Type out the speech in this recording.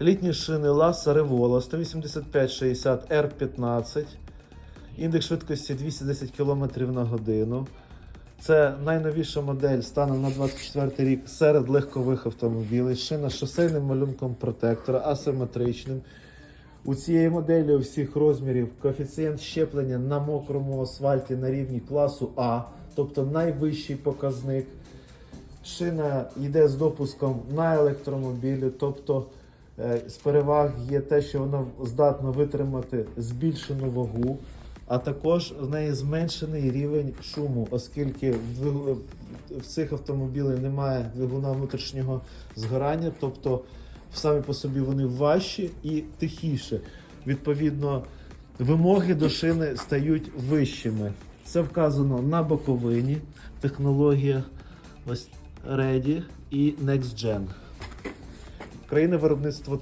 Літні шини Lassa Revola 185-60 R15. Індекс швидкості 210 км на годину. Це найновіша модель станом на 24 рік серед легкових автомобілів. Шина з шосейним малюнком протектора, асиметричним. У цієї моделі у всіх розмірів коефіцієнт щеплення на мокрому асфальті на рівні класу А, тобто найвищий показник. Шина йде з допуском на електромобілі, тобто з переваг є те, що вона здатна витримати збільшену вагу, а також в неї зменшений рівень шуму, оскільки в, цих автомобілів немає двигуна внутрішнього згорання, тобто самі по собі вони важчі і тихіше. Відповідно, вимоги до шини стають вищими. Це вказано на боковині, технологія ось Ready і Next Gen. Країна виробництва